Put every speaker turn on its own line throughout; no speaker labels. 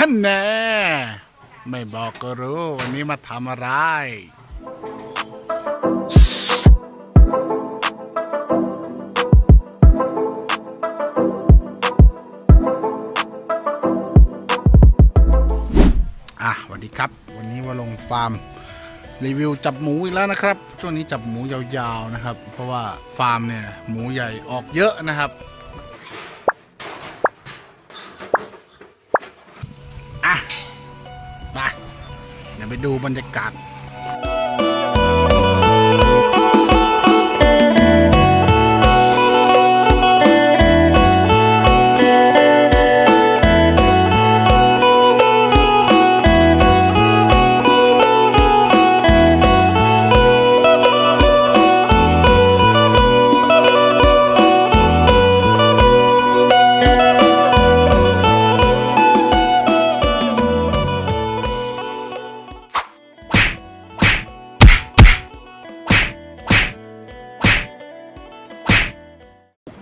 ฮันแน่ ไม่บอกก็รู้ วันนี้มาทำอะไร อะสวัสดีครับ วันนี้ว่าลงฟาร์ม รีวิวจับหมูอีกแล้วนะครับ ช่วงนี้จับหมูยาวๆนะครับ เพราะว่าฟาร์มเนี่ยหมูใหญ่ออกเยอะนะครับ เดี๋ยวไปดูบรรยากาศ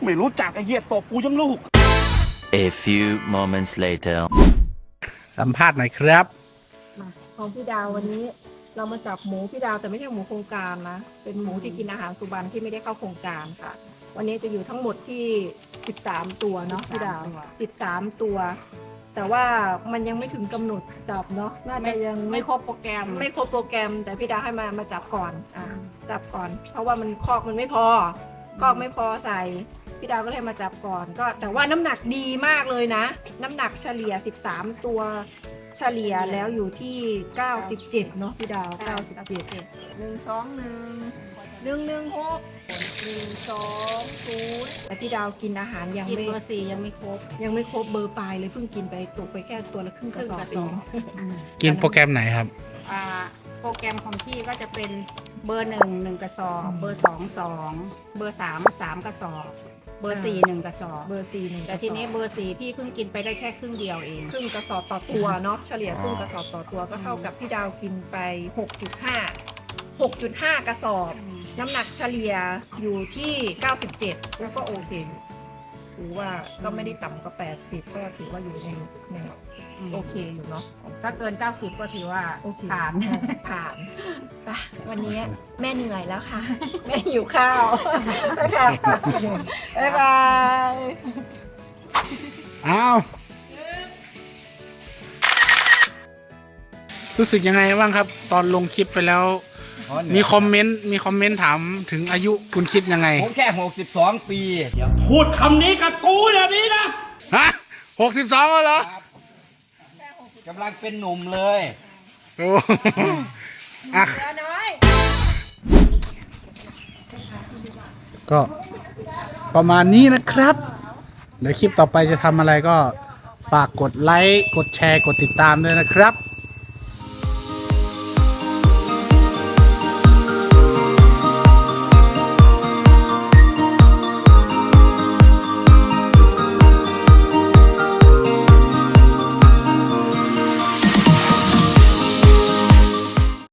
ไม่รู้จักไอ้เหี้ยตบกูยังลูก
A few moments later.
สัมภาษณ์หน่อยครับ
มาของพี่ดาววันนี้ เรามาจับหมูพี่ดาวแต่ไม่ใช่หมูโครงการนะเป็นหมูที่กินอาหารสุบันที่ไม่ได้เข้าโครงการค่ะ วันนี้จะอยู่ทั้งหมดที่ 13 ตัวเนาะพี่ดาว 13 ตัว แต่ว่ามันยังไม่ถึงกำหนดจับเนาะน่าจะยัง
ไม่ครบโปรแกรม
ไม่ครบโปรแกรม แต่พี่ดาวให้มามาจับก่อนอ่าจับก่อน เพราะว่ามันคอกมันไม่พอคอกไม่พอใส่ พี่ดาวก็เลยมาจับก่อนก็ แต่ว่าน้ำหนักดีมากเลยนะ น้ำหนักเฉลี่ย 13 ตัวเฉลี่ยแล้วอยู่ที่ 97 เนาะพี่ดาว 97
หนึ่งสองหนึ่งหนึ่งหนึ่งหกหนึ่งสองศูนย์
แต่พี่ดาวกินอาหารยัง
กิน
ไม่
เบอร์สี่ยังไม่ครบ
ยังไม่ครบเบอร์ปลายเลยเพิ่งกินไปตกไปแค่ตัวละครึ่งกระสอบ
ครึ่งกระ
เอ
สอบ
ง
กินโปรแกรมไหนครับ
อ่าโปรแกรมของพี่ก็จะเป็นเบอร์หนึ่งหนึ่งกระสอบ เบอร์สองสองเบอร์สามสามกระสอบ เบอร์สี่หนึ่งกระสอบ
เบอร์สี่หนึ่ง
แต่ทีนี้เบอร์สี่พี่เพิ่งกินไปได้แค่ครึ่งเดียวเอง
ครึ่งกระสอบต่อตัวเนาะเฉลี่ยครึ่งกระสอบต่อตัวก็เท่ากับพี่ดาวกินไป 6.5 6.5 กระสอบ น้ำหนักเฉลี่ยอยู่ที่ 97 แล้วก็โอเคอยู่ ถือว่าก็ไม่ได้ต่ำกว่า80ก็ถือว่าอยู่ในในโอเคอยู่เนาะ
ถ้าเกิน 90 ก็ถือว่า
โอเค
ผ่าน
ผ่านไปวันนี้แม่เหนื่อยแล้วค่ะ แม่หิวข้าวนะคะบ๊ายบาย
อ้าวรู้สึกยังไงบ้างครับ ตอนลงคลิปไปแล้ว มีคอมเมนต์มีคอมเมนต์ถามถึงอายุคุณคิดยังไง
ผมแค่62ปี
พูดคำนี้กับกูแบบนี้นะ
ฮะหกสิบสองเหรอ
กำลังเป็นหนุ่มเลย
โอ้อะ
เหลือน้อย
ก็ประมาณนี้นะครับ เดี๋ยวคลิปต่อไปจะทำอะไรก็ฝากกดไลค์ กดแชร์ กดติดตามด้วยนะครับ